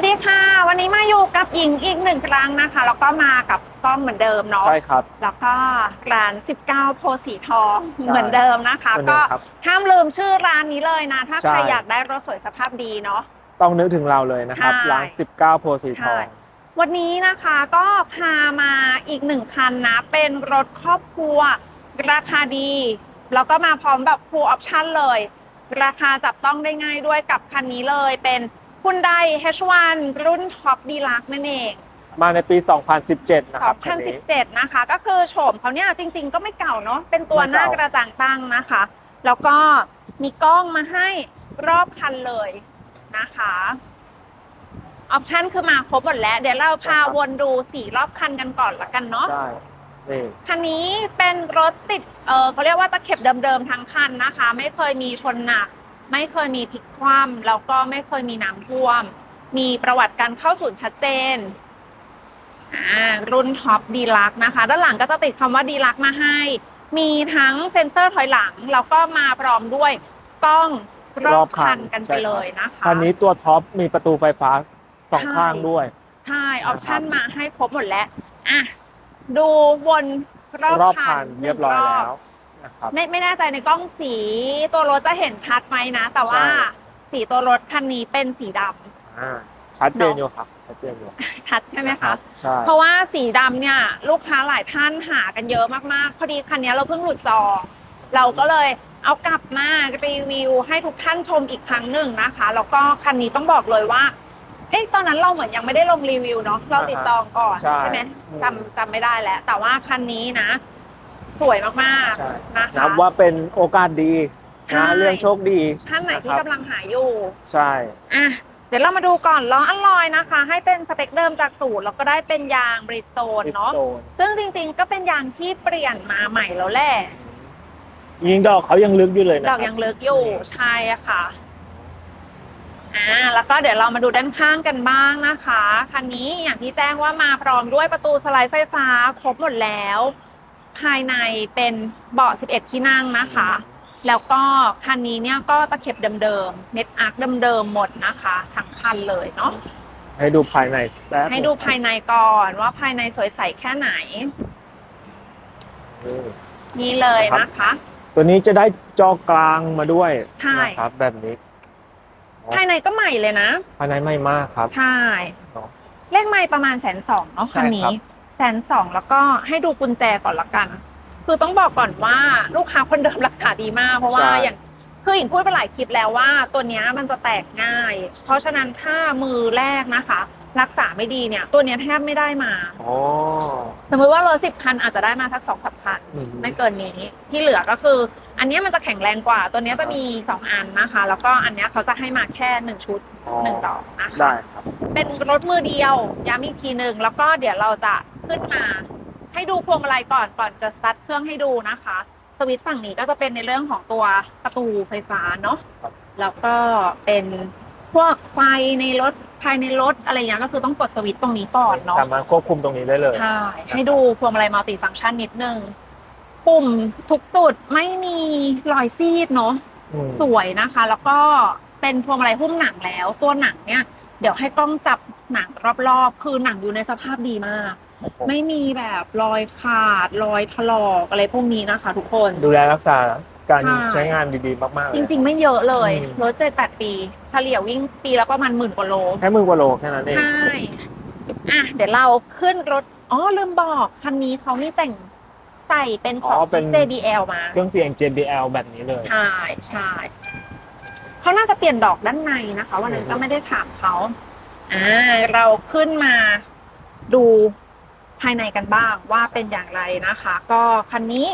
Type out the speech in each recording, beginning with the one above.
วัสดีค่ะ วันนี้มาอยู่กับหญิงอีกหนึ่งครั้งนะคะ แล้วก็มากับกล้องเหมือนเดิมเนาะใช่ครับ แล้วก็ร้าน 19 โพธิ์สีทองใช่เหมือนเดิมนะคะเหมือนเดิก็มครับห้ามลืมชื่อร้านนี้เลยนะ ถ้าใช่ใครอยากได้รถสวยสภาพดีเนาะต้องนึกถึงเราเลยนะครับใช่ร้าน 19 โพธิ์สีทใช่องวันนี้นะคะก็พามาอีกหนึ่งคันนะ เป็นรถครอบครัวราคาดี แล้วก็มาพร้อมแบบ full option เลย ราคาจับต้องได้ง่ายด้วยกับคันนี้เลยเป็น Hyundai H1 รุ่น Top Deluxe นั่นเองมาในปี 2017 นะครับคันนี้ 2017 นะคะ ก็คือโฉมเขาเนี่ยจริง ๆ ก็ไม่เก่าเนาะเป็นตัวไม่หน้าเก่ากระจังตั้งนะคะ แล้วก็มีกล้องมาให้รอบคันเลยนะคะออปชันคือมาครบหมดแล้ว เดี๋ยวเราพาวนดูสี่รอบคันกันก่อนละกันเนาะใช่นี่คันนี้เป็นรถติดเออเขาเรียกว่าตะเข็บเดิมๆทั้งคันนะคะ ไม่เคยมีชนหนัก ไม่เคยมีพลิกคว่ำแล้วก็ไม่เคยมีน้ำท่วม มีประวัติการเข้าศูนย์ชัดเจนอ่ารุ่นท็อปดีลักนะคะ ด้านหลังก็จะติดคำว่าดีลักมาให้ มีทั้งเซ็นเซอร์ถอยหลัง แล้วก็มาพร้อมด้วยกล้องรอบคันกันไปเลยนะคะคันนี้ตัวท็อปมีประตูไฟฟ้าสองใช่ข้างด้วย ใช่ออปชันมาให้ครบหมดแล้วอะดูวนรอบรอบคัคันนเรียบร้อยหนึ่งแล้ว นะครับ ไม่ไม่แน่ใจในกล้องสีตัวรถจะเห็นชัดไหมนะ แต่ว่าใช่ สีตัวรถคันนี้เป็นสีดอ่าชัดเจนเนอะ อยู่ครับ ชัดเจนอยู่ำชัดใช่ไหมนรัคะบใช่ เพราะว่าสีดำเนี่ยลูกค้าหลายท่านหากันเยอะมากๆ พอดีคันนี้เราเพิ่งหลุดจองเราก็เลยเอากลับมารีวิวให้ทุกท่านชมอีกครั้งหนึ่งนะคะ แล้วก็คันนี้ต้องบอกเลยว่าเอ้ตอนนั้นเราเหมือนยังไม่ได้ลงรีวิวเนาะเราติดจองก่อนใช่ ใช่ไหมอืมจำจำไม่ได้แล้วแต่ว่าคันนี้นะ สวยมากใช่ ๆนะคะ นับว่าเป็นโอกาสดีใช่ นะเรื่องโชคดีท่านไหนที่ะคกำรับลังหาอยู่ ใช่อะเดี๋ยวเรามาดูก่อนล้ออัลลอยนะคะ ให้เป็นสเปคเดิมจากศูนย์แล้วก็ได้เป็นยางบริสโตนเนาะ Bridgestone ซึ่งจริงๆก็เป็นยางที่เปลี่ยนมาใหม่แล้วแหละ ยิงดอกเขายังลึกอยู่เลยนะดอกยังเลิกอยู่ใช่อะค่ะ อ่า แล้วก็เดี๋ยวเรามาดูด้านข้างกันบ้างนะคะ คันนี้อย่างที่แจ้งว่ามาพร้อมด้วยประตูสไลด์ไฟฟ้าครบหมดแล้ว ภายในเป็นเบาะ 11 ที่นั่งนะคะ แล้วก็คันนี้เนี่ยก็ตะเข็บเดิมๆเม็ดอาร์คเดิมๆหมดนะคะทั้งคันเลยเนาะให้ดูภายในแป๊บให้ดูภายในก่อนว่าภายในสวยใสแค่ไหน นี่นี่เลยนะคะ ตัวนี้จะได้จอกลางมาด้วยใช่นะครับ แบบนี้ ภายในก็ใหม่เลยนะ ภายในไม่มากครับ ใช่เนาะเลขไม่ประมาณแสนสองเนาะใช่คันครันี้บ แสนสองแล้วก็ให้ดูกุญแจก่อนละกัน คือต้องบอกก่อนว่าลูกค้าคนเดิมรักษาดีมาก เพราะว่าอย่างคือหญิงพูดไปหลายคลิปแล้วว่าตัวเนี้ยมันจะแตกง่าย เพราะฉะนั้นถ้ามือแรกนะคะ รักษาไม่ดีเนี่ย ตัวเนี้ยแทบไม่ได้มา อ๋อสมมติว่ารถสิบคันอาจจะได้มาสักสองสามคัน อืมไม่เกินนี้ที่เหลือก็คือ อันเนี้ยมันจะแข็งแรงกว่า ตัวเนี้ยจะมีสองอันนะคะ แล้วก็อันเนี้ยเขาจะให้มาแค่หนึ่งชุดอ๋อหนึ่งดอกนะคะ ได้ครับ เป็นรถมือเดียวย้ำอีกทีหนึ่งแล้วก็เดี๋ยวเราจะ ขึ้นมา ให้ดูพวงมาลัยก่อนก่อนจะสตาร์ทเครื่องให้ดูนะคะ สวิตช์ฝั่งนี้ก็จะเป็นในเรื่องของตัวประตูไฟฟ้าเนาะครับแล้วก็เป็นพวกไฟในรถภายในรถอะไรเงี้ยก็คือต้องกดสวิตช์ตรงนี้ก่อนเนาะสามารถควบคุมตรงนี้ได้เลยใช่ให้ดูพวงมาลัยมัลติฟังก์ชันนิดนึงปุ่มทุกจุดไม่มีรอยซีดเนาะอืมสวยนะคะ แล้วก็เป็นพวงมาลัยหุ้มหนังแล้ว ตัวหนังเนี่ย เดี๋ยวให้กล้องจับหนังรอบๆ คือหนังอยู่ในสภาพดีมาก ไม่มีแบบรอยขาดรอยถลอกอะไรพวกนี้นะคะ ทุกคน ดูแลรักษาการใช่ใช้งานดีๆ มากๆเลยจริง ๆ ไม่เยอะเลยอืมรถเจ็ดแปดปี เฉลี่ยวิ่งปีละประมาณหมื่นกว่าโลแค่มือกว่าโลแค่นั้นเองใช่อะเดี๋ยวเราขึ้นรถอ๋อลืมบอกคันนี้เขามีแต่งใส่เป็นของ JBL มา เครื่องเสียง JBL แบบนี้เลย ใช่ใช่เขาน่าจะเปลี่ยนดอกด้านในนะคะ วันนั้นก็ไม่ได้ถามเขาอ่าเราขึ้นมาดู ภายในกันบ้างว่าเป็นอย่างไรนะคะ ก็คันนี้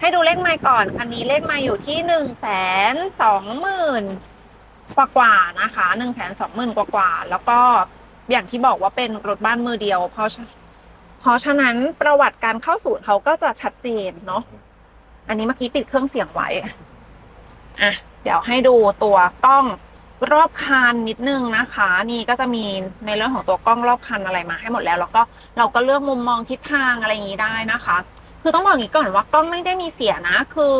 ให้ดูเลขไมล์ก่อน คันนี้เลขไมล์อยู่ที่หนึ่งแสนสองหมื่นกว่ากว่านะคะหนึ่งแสนสองหมื่นกว่ากว่าแล้วก็อย่างที่บอกว่าเป็นรถบ้านมือเดียว เพราะฉะเพราะฉะนั้นประวัติการเข้าศูนย์เขาก็จะชัดเจนเนาะอันนี้เมื่อกี้ปิดเครื่องเสียงไว้อะเดี๋ยวให้ดูตัวกล้อง รอบคันนิดนึงนะคะ นี่ก็จะมีในเรื่องของตัวกล้องรอบคันอะไรมาให้หมดแล้ว แล้วก็เราก็เลือกมุมมองทิศทางอะไรอย่างนี้ได้นะคะ คือต้องบอกอย่างนี้ก่อนว่ากล้องไม่ได้มีเสียนะ คือ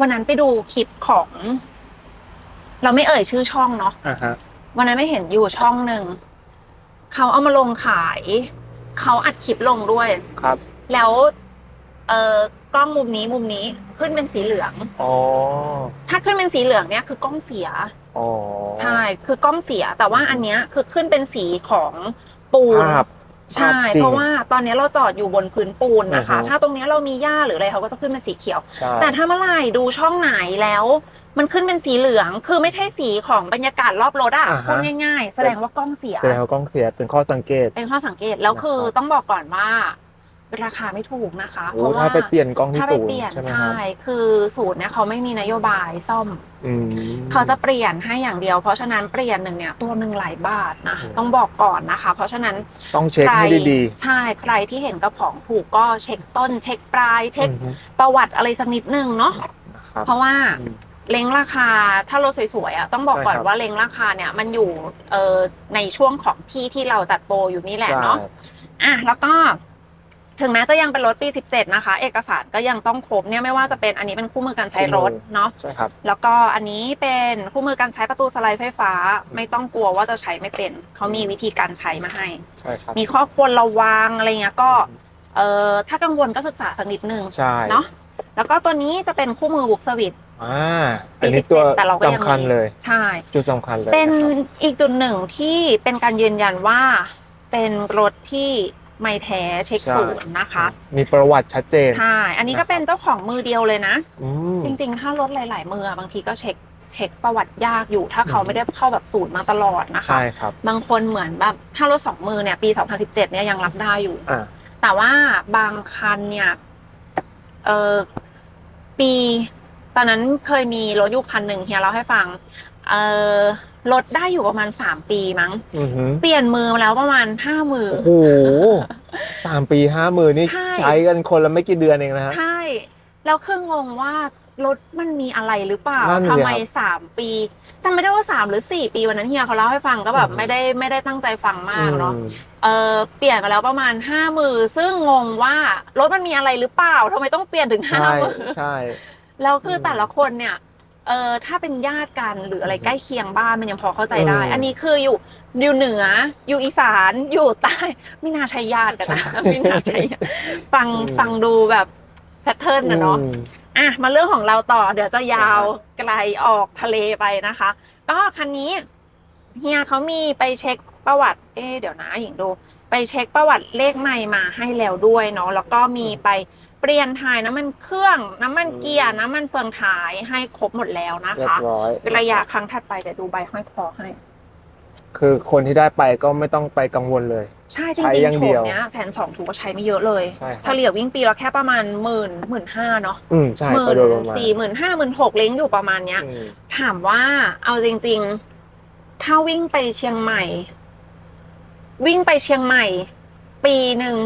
วันนั้นไปดูคลิปของ เราไม่เอ่ยชื่อช่องเนาะอ่าฮะวันนั้นไม่เห็นอยู่ช่องหนึ่งเขาเอามาลงขายเขาอัดคลิปลงด้วยครับ แล้วเอ่อกล้องมุมนี้มุมนี้ขึ้นเป็นสีเหลืองอ๋อถ้าขึ้นเป็นสีเหลืองเนี่ยคือกล้องเสียอ๋อ ใช่คือกล้องเสียแต่ว่าอันเนี้ยคือขึ้นเป็นสีของปูนภาพใช่ภพจงเพราะว่าตอนนี้เราจอดอยู่บนพื้นปูนนะคะ อือฮึ ถ้าตรงเนี้ยเรามีหญ้าหรืออะไรเขาก็จะขึ้นเป็นสีเขียว ใช่ แต่ถ้าเมื่อไหร่ดูช่องไหนแล้ว มันขึ้นเป็นสีเหลือง คือไม่ใช่สีของบรรยากาศรอบรถอะอ่าฮะ พูดง่ายๆ แสดงว่ากล้องเสีย แสดงว่ากล้องเสียเป็นข้อสังเกต เป็นข้อสังเกตแล้วคือนะครับ ต้องบอกก่อนว่า ราคาไม่ถูกนะคะโอ้ถ้าไปเปลี่ยนกล้องที่ถ้าไปศูนเปย์ลี่ยนใช่ไหมคใช่รับคือศูนย์เนี่ยเขาไม่มีนโยบายซ่อม อืม เขาจะเปลี่ยนให้อย่างเดียว เพราะฉะนั้นเปลี่ยนหนึ่งเนี่ยตัวหนึ่งหลายบาทนะ อืม ต้องบอกก่อนนะคะ เพราะฉะนั้นต้องเช็คให้ดีใช่ใครที่เห็นกระของถูกก็เช็คต้น เช็คปลายๆเช็คอืมประวัติอะไรสักนิดนึงเนาะ นะครับ เพราะว่าอืมเล้งราคาถ้ารถสวยๆอะต้องบอกก่อนใช่ครับ ว่าเล้งราคาเนี่ยมันอยู่เอ่อในช่วงของที่ที่เราจัดโปรอยู่นี่แหละเนาะใช่ อะแล้วก็ ถึงแม้จะยังเป็นรถปี 17 นะคะ เอกสารก็ยังต้องครบเนี่ยไม่ว่าจะเป็นอันนี้เป็นคู่มือการใช้รถเนาะใช่ครับแล้วก็อันนี้เป็นคู่มือการใช้ประตูสไลด์ไฟฟ้า ไม่ต้องกลัวว่าจะใช้ไม่เป็นเขามีวิธีการใช้มาให้ใช่ครับมีข้อควรระวังอะไรเงี้ยก็เอ่อถ้ากังวลก็ศึกษาสักนิดนึงใช่เนาะแล้วก็ตัวนี้จะเป็นคู่มือบุกสวิตอ่าอันนี้ตัวแต่เราก็ยังมีสำคัญเลยใช่จุดสำคัญเลยเป็นนะครับอีกจุดหนึ่งที่เป็นการยืนยันว่าเป็นรถที่ ไม่แท้เช็คใช่ศูนย์นะคะ มีประวัติชัดเจน ใช่ อันนี้ก็เป็นเจ้าของมือเดียวเลยนะอืมจริงๆ ถ้ารถหลาย ๆ มือบางทีก็เช็คเช็คประวัติยากอยู่ ถ้าเขาอืมไม่ได้เข้าแบบศูนย์มาตลอดนะคะ ใช่ครับ บางคนเหมือนแบบถ้ารถสองมือเนี่ยปี 2017 เนี่ยยังรับได้อยู่อ่าแต่ว่าบางคันเนี่ยเออปี ตอนนั้นเคยมีรถอยู่คันหนึ่งเฮียเล่าให้ฟัง เออรถได้อยู่ประมาณสามปีมั้ง อือหือเปลี่ยนมือมาแล้วประมาณห้ามือ โอ้โหสามปีห้าหมื่นนี่ใช่ ใช้กันคนละไม่กี่เดือนเองนะฮะ ใช่ แล้วคืองงว่ารถมันมีอะไรหรือเปล่านั่นสิทำไมครับสามปีจำไม่ได้ว่าสามหรือสี่ปีวันนั้นเฮียเขาเล่าให้ฟังก็แบบอืม ไม่ได้ไม่ได้ตั้งใจฟังมากเนาะ อืม เออเปลี่ยนมาแล้วประมาณห้ามือ ซึ่งงงว่ารถมันมีอะไรหรือเปล่าทำไมต้องเปลี่ยนถึงห้าใช่มือ ใช่ แล้วคืออมแต่ละคนเนี่ย เออถ้าเป็นญาติกันหรืออะไรใกล้เคียงบ้านมันยังพอเข้าใจได้อืมอันนี้คืออยู่อยู่เหนือ อยู่อีสานอยู่ใต้ไม่น่าใช่ญาติกันนะใช่ ไม่น่าใช่ญาติฟังอืมฟังดูแบบแพทเทิร์นนะเนาะ อืม อะมาเรื่องของเราต่อเดี๋ยวจะยาวครับไกลออกทะเลไปนะคะ ก็คันนี้เฮียเขามีไปเช็คประวัติ เอ๊ะเดี๋ยวนะหญิงดู ไปเช็คประวัติเลขใหม่มาให้แล้วด้วยเนาะแล้วก็มีไป เปลี่ยนถ่ายน้ำมันเครื่องน้ำมันเกียร์น้ำมันเฟืองท้ายให้ครบหมดแล้วนะเรียคะ บร้อย ระยะครั้งถัดไปเดี๋ยวดูใบห้อยคอให้ คือคนที่ได้ไปก็ไม่ต้องไปกังวลเลย ใช่จใช้ริงอย่าๆงโฉเดีมยวเนี้ยแสนสองถือว่าใช้ไม่เยอะเลยใช่ครับ เฉลี่ยวิ่งปีละแค่ประมาณหมื่นหมื่นห้าเนาะอืมใช่หมื่ก็นโดยประมาณสี่หมื่นห้าหมื่นหกเล้งอยู่ประมาณเนี้ย อืมถามว่าเอาจริง ๆ ถ้าวิ่งไปเชียงใหม่ วิ่งไปเชียงใหม่ ปีหนึ่ง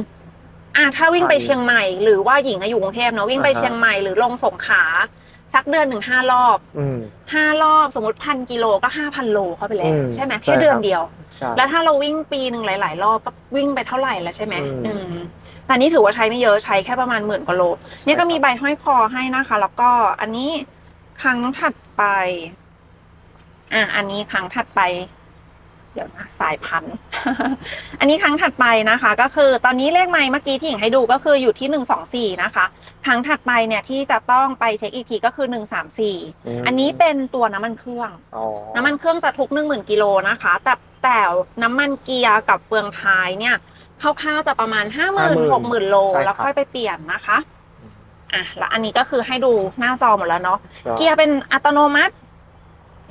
อะถ้าวิ่งไปเชียงใหม่ หรือว่าหญิงอะอยู่กรุงเทพเนาะวิ่งไปเชียงใหม่หรือลงสงขลาสักเดือนหนึ่งห้ารอบอืมห้ารอบสมมติพันกิโลก็ห้าพันโลเข้าไปแล้อืวมใช่ไหมใช่แค่เดือนครับเดียวใช่แล้วถ้าเราวิ่งปีหนึ่งหลาย ๆ รอบก็วิ่งไปเท่าไหร่แล้วใช่ไหมอืมอืมแต่นี่ถือว่าใช้ไม่เยอะใช้แค่ประมาณหมื่นกว่าโลเนี่ยก็มีใบห้อยคอให้นะคะ แล้วก็อันนี้ครั้งถัดไป อะอันนี้ครั้งถัดไป เดี๋ยวนะสายพันธุ์ อันนี้ครั้งถัดไปนะคะ ก็คือตอนนี้เลขไม้เมื่อกี้ที่หญิงให้ดูก็คืออยู่ที่หนึ่งสองสี่นะคะ ครั้งถัดไปเนี่ยที่จะต้องไปเช็คอีกทีก็คือหนึ่งสามสี่มอันนี้เป็นตัวน้ำมันเครื่องอ๋อน้ำมันเครื่องจะทุกหนึ่งหมื่นกิโลนะคะ แต่แต่น้ำมันเกียร์กับเฟืองท้ายเนี่ยคร่าวๆจะประมาณห้าหมื่นหกหมื่นโลแล้วค่อยไปเปลี่ยนนะคะอะแล้วอันนี้ก็คือให้ดูหน้าจอหมดแล้วเนาะใช่เกียร์เป็นอัตโนมัติ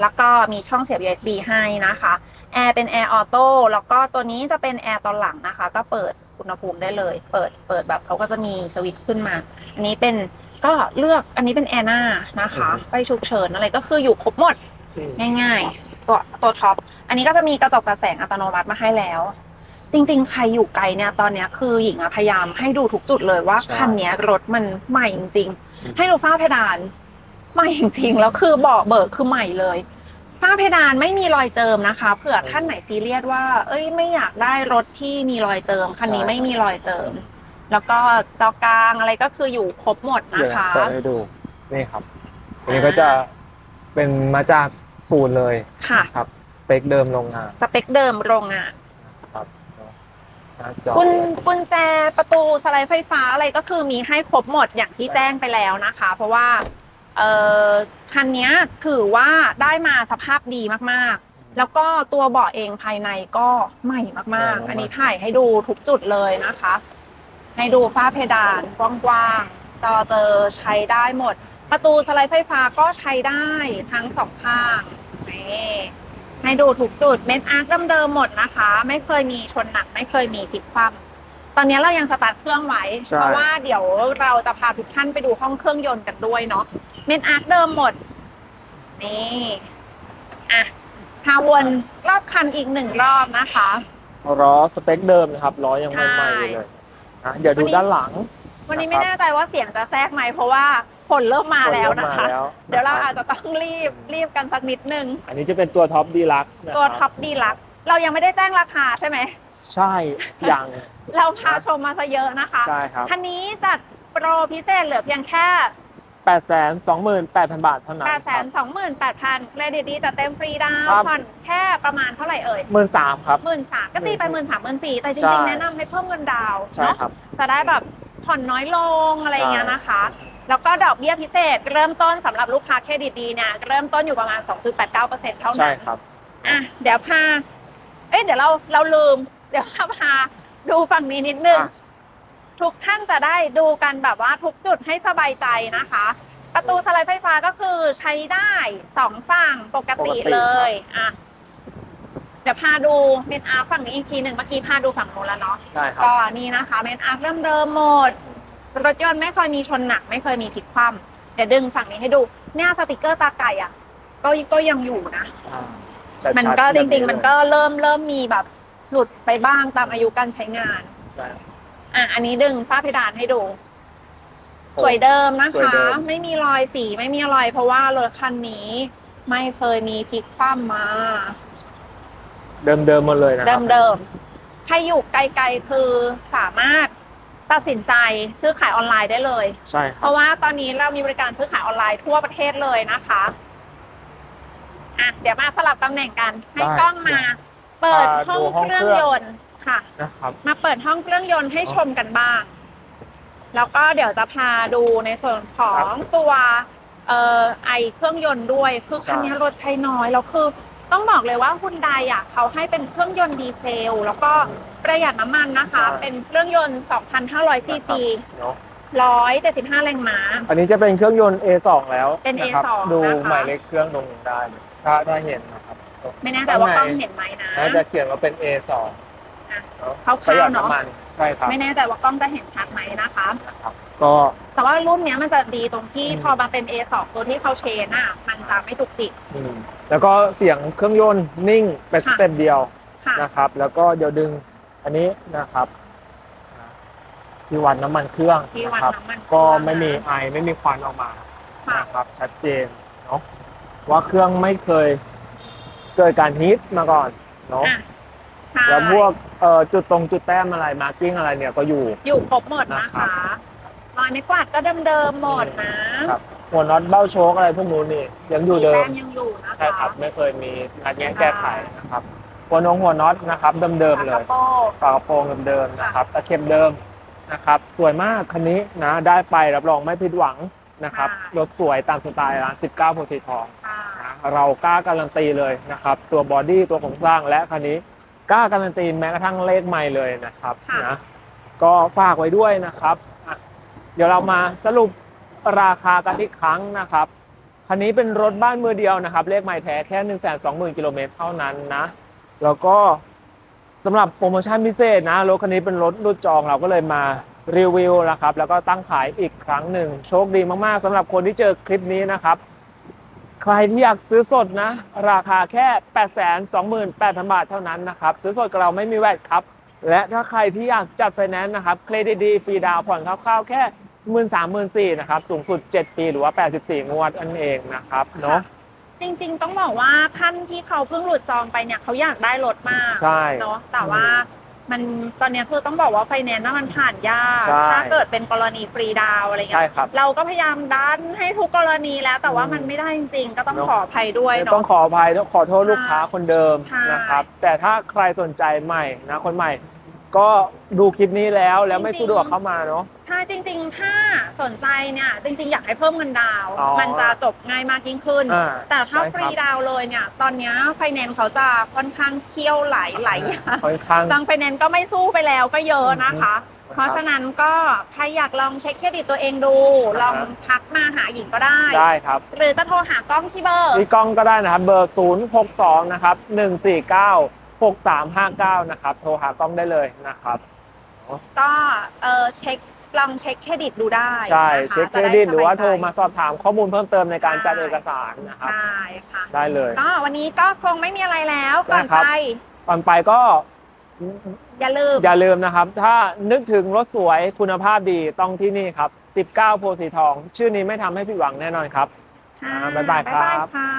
แล้วก็มีช่องเสียบ USB ให้นะคะแอร์เป็นแอร์ออโต้แล้วก็ตัวนี้จะเป็นแอร์ตอนหลังนะคะ ก็เปิดอุณหภูมิได้เลย เปิดเปิดแบบเขาก็จะมีสวิตช์ขึ้นมา อันนี้เป็นก็เลือกอันนี้เป็นแอร์หน้านะคะไฟฉุกเฉินอะไรก็คืออยู่ครบหมดอืมง่ายๆตัวตัวท็อปอันนี้ก็จะมีกระจกตัดแสงอัตโนมัติมาให้แล้ว จริง ๆ ใครอยู่ไกลเนี่ยตอนเนี้ยคือหญิงอะพยายามให้ดูทุกจุดเลยว่าใช่คันเนี้ยรถมันใหม่จริงอืมๆให้ดูฝ้าเพดาน ใหม่จริงๆแล้วคือเบาะเบิกคือใหม่เลยฝ้าเพดานไม่มีรอยเจิมนะคะ เผื่อท่านไหนซีเรียสว่า เอ้ยไม่อยากได้รถที่มีรอยเจิมคันนี้ไม่มีรอยเจิม แล้วก็จอกลางอะไรก็คืออยู่ครบหมดเดี๋นะยวคะ เปิดให้ดูนี่ครับอันนี้ก็จะเป็นมาจากศูนย์เลยค่ะ ครับสเปคเดิมโรงงานสเปคเดิมโรงงานครับน้าจอกุญกุญแจประตูสไลด์ไฟฟ้าอะไรก็คือมีให้ครบหมดอย่างที่แจ้งไปแล้วนะคะ เพราะว่า เอ่อคันเนี้ยถือว่าได้มาสภาพดีมากๆ แล้วก็ตัวเบาะเองภายในก็ใหม่มากๆ อันนี้ถ่ายให้ดูทุกจุดเลยนะคะ ให้ดูฝ้าเพดานกว้างๆจอเจอใช้ได้หมด ประตูสไลด์ไฟฟ้าก็ใช้ได้ทั้งสองข้างนี่ให้ดูทุกจุดเม็ดอาร์คเดิมๆหมดนะคะ ไม่เคยมีชนหนัก ไม่เคยมีพลิกคว่ำตอนนี้เรายังสตาร์ทเครื่องไว้ใช่เพราะว่าเดี๋ยวเราจะพาทุกท่านไปดูห้องเครื่องยนต์กันด้วยเนาะ เม็ดอาร์คเดิมหมด นี่อะพาวนรอบคันอีกหนึ่งรอบนะคะ ล้อสเปคเดิมนะครับล้อยังไม่ไหม้ใช่เลยนะเดี๋ยวดูวันนี้ด้านหลัง วันนี้นะไม่ครับแน่ใจว่าเสียงจะแทรกไหมเพราะว่าฝนเริ่มมาแล้วนะคะฝริ่มมาแล้วเดี๋ยวเรานะคอาบจจะต้องรีบรีบกันสักนิดนึง อันนี้จะเป็นตัวท็อปดีลักตัวท็อปดีลักเรายังไม่ได้แจ้งราคาใช่ไหม ใช่ยังเราพาชมมาซะเยอะนะคะ ใช่ครับคันนี้จัดโปรพิเศษเหลือเพียงแค่ 8 2 8 0 0 0 บาทเท่านั้น8 2 8 0 0 0เครดิตดีจัดเต็มฟรีดาวน์ครับผ่อนแค่ประมาณเท่าไหร่เอ่ยหมื่นสามครับหมื่นสามก็ตีไปหมื่นสามหมื่นสี่แต่จใช่ริงๆ แนะนำให้เพิ่มเงินดาวน์ใช่เนาะครับจะได้แบบผ่อนน้อยลงอะไรอย่างเงี้ยใช่นะคะ แล้วก็ดอกเบี้ยพิเศษ เริ่มต้นสำหรับลูกค้าเครดิตดีเนี่ยเริ่มต้นอยู่ประมาณ 2.89%เท่าใช่นั้นครับอะเดี๋ยวพาเอ้ยเดี๋ยวเราเราลืม เดี๋ยวเราพาดูฝั่งนี้นิดนึงอะ ทุกท่านจะได้ดูกันแบบว่าทุกจุดให้สบายใจนะคะ ประตูสไลด์ไฟฟ้าก็คือใช้ได้สองฝั่งปกติเลยอะเดี๋ยวพาดูเมนอาร์ฝั่งนี้อีกทีหนึ่งเมื่อกี้พาดูฝั่งโน้นแล้วเนาะได้ครับ ก็นี่นะคะเมนอาร์เริ่มเดิมหมด รถยนต์ไม่เคยมีชนหนัก ไม่เคยมีพลิกคว่ำเดี๋ยวดึงฝั่งนี้ให้ดูเนี่ยสติกเกอร์ตาไก่อะ ก็ก็ยังอยู่นะ อ่าชัดๆมันก็จแบบริงๆ มันก็เริ่มเริ่มมีแบบหลุดไปบ้างตามอายุการใช้งาน ใช่ อะอันนี้ดึงฝ้าเพดานให้ดู สวยเดิมนะสวยคะ เดิม ไม่มีรอยสีไม่มีรอยเพราะว่ารถคันนี้ ไม่เคยมีพลิกคว่ำมา เดิมเดิมๆหมาเลยนะคเดิรัมเดิมๆใครอยู่ไกลๆคือสามารถตัดสินใจซื้อขายออนไลน์ได้เลย ใช่คเพรับราะว่าตอนนี้เรามีบริการซื้อขายออนไลน์ทั่วประเทศเลยนะคะอะเดี๋ยวมาสลับตำแหน่งกัน ให้ได้กล้องมา เปิดอ่าห้องดูห้องเครื่องเครื่องยนต์ ค่ะ นะครับ มาเปิดห้องเครื่องยนต์ให้อ๋อชมกันบ้าง แล้วก็เดี๋ยวจะพาดูในส่วนของครับตัวเอ่อไอเครื่องยนต์ด้วย คือคันนี้ใช่รถใช้น้อยแล้วคือต้องบอกเลยว่าฮุนไดอะเขาให้เป็นเครื่องยนต์ดีเซล แล้วก็ประหยัดน้ำมันนะคะเป็นเครื่องยนต์ 2,500ซีซีเนาะ175แรงม้า อันนี้จะเป็นเครื่องยนต์ A2 แล้วเป็นะครับ A2 ดูนะคะ หมายเลขเครื่องตรงนี้ได้เลยถ้าถ้าเห็นนะครับ ไม่แน่ใจว่ากล้องเห็นไหมนะ น่าจะเขียนว่าเป็น A2 อะ เนาะคร่าวๆประหยัดเนอะน้ำมันใช่ครับไม่แน่ใจว่ากล้องจะเห็นชัดไหมนะคะนะครับก็ แต่ว่ารุ่นเนี้ยมันจะดีตรงที่อืม พอมาเป็น A2 ตัวที่เขาเชนอะ มันจะไม่ตุกติก อืมแล้วก็เสียงเครื่องยนต์นิ่งเป็นสค่ะ เต็ปเดียวค่ะ นะครับ แล้วก็เดี๋ยวดึงอันนี้นะครับอ่าที่วัดน้ำมันเครื่องที่วัดนะครับ น้ำมันก็ไม่มีไอไม่มีควันออกมาค่ะนะครับชัดเจนเนาะว่าเครื่องไม่เคยเกิดการฮีทมาก่อนเนาะ อะ ใช่แล้วพวกเอ่อจุดตรงจุดแต้มอะไรมาร์กิ้งอะไรเนี่ยก็อยู่ อยู่ครบหมดนะนะครัคะบ รอยไม้กวาดก็เดิมๆหมดนะครับหัวน็อตเบ้าโชคอะไรพวกนู้นนี่ยังอยู่เดิสีมแต้ยังอยู่นะคะใช่ครับไม่เคยมีงานแย้งแก้ไขนะครับหัวนงหัวน็อตนะครับเดิมๆเลยฝากระโปรงฝากระโปรงเดิมๆนะครับตะเข็บเดิมนะครับ สวยมากคันนี้นะได้ไปรับรองไม่ผิดหวังนะครับรถสวยตามสไตล์ร้าน 19โพธิ์สีทองค่ะ นะเรากล้าการันตีเลยนะครับ ตัวบอดี้ตัวโครงสร้างและคันนี้ กล้าการันตีแม้กระทั่งเลขไม่เลยนะครับนะก็ฝากไว้ด้วยนะครับอะเดี๋ยวเรามาสรุปราคากันอีกครั้งนะครับ คันนี้เป็นรถบ้านมือเดียวนะครับ เลขไม้แท้แค่ 1 2 0 0 0 0 กิโลเมตรเท่านั้นนะ แล้วก็สำหรับโปรโมชั่นพิเศษนะรถคันนี้เป็นรถรุ่นจองเราก็เลยมารีวิวนะครับ แล้วก็ตั้งขายอีกครั้งหนึ่ง โชคดีมากๆสำหรับคนที่เจอคลิปนี้นะครับ ใครที่อยากซื้อสดนะ ราคาแค่ 8 2 8 0 0 0 บาทเท่านั้นนะครับ ซื้อสดกับเราไม่มีแวดครับ และถ้าใครที่อยากจัดไฟแนนซ์นะครับ เครดิตดีฟรีดาวน์ผ่อนคร่าวๆแค่หมื่นสามหมื่นสี่นะครับ สูงสุด 7 ปีหรือว่า 84 งวดนั่นเองนะครับเนาะจริงๆ ต้องบอกว่าท่านที่เขาเพิ่งหลุดจองไปเนี่ยเขาอยากได้รถมากใช่เนาะแต่ว่า มันตอนเนี้ยคือต้องบอกว่าไฟแนนซ์น่ะมันผ่านยากใช่ถ้าเกิดเป็นกรณีฟรีดาวน์อะไรใช่เงี้ยครับ เราก็พยายามดันให้ทุกกรณีแล้ว แต่ว่าอืมมันไม่ได้จริงๆ ก็ต้องเนอะขออภัยด้วยต้อเนาะงขออภัยต้องขอโทษลูกค้าคนเดิมใช่ นะครับ แต่ถ้าใครสนใจใหม่นะคนใหม่ ก็ดูคลิปนี้แล้วแล้วไม่จริงๆสะดวกเข้ามาเนาะใช่จริงๆถ้า สนใจเนี่ยจริงๆ อยากให้เพิ่มเงินดาวน์อ๋อมันจะจบง่ายมากยิ่งขึ้น อ่าแต่ถ้าใช่ฟครีบดาวน์เลยเนี่ยตอนเนี้ไฟแนนซ์เขาจะค่อนข้างเคี่ยวไหลไหลอย่างค่อนข้าง บางไฟแนนซ์ก็ไม่สู้ไปแล้วก็เยอะนะคะอืมเพราะฉะนั้นก็ใครอยากลองเช็คเครดิตตัวเองดูอ่าฮะลองทักมาหาหญิงก็ได้ ได้ครับหรือจะโทรหากล้องที่เบอร์ที่กล้องก็ได้นะครับ เบอร์ 0 6 2 นะครับ 149 6 3 5 9 นะครับ โทรหากล้องได้เลยนะครับ ก็เออเช็ค ลองเช็คเครดิตดูได้ใช่นะคะเช็คเครจะไดิตหรือว่าสบยใจโทรมาสอบถามข้อมูลเพิ่มเติมในการจัดใช่เอกสารนะครับ ใช่ค่ะได้เลย ก็วันนี้ก็คงไม่มีอะไรแล้วก่อนใช่ครับ ไป ก่อนไปก็อย่าลืมอย่าลืมนะครับ ถ้านึกถึงรถสวยคุณภาพดีต้องที่นี่ครับ 19 โพธิ์สีทอง ชื่อนี้ไม่ทำให้ผิดหวังแน่นอนครับค่ะอ่าบ๊ายบายครับ บ๊ายบายค่ะ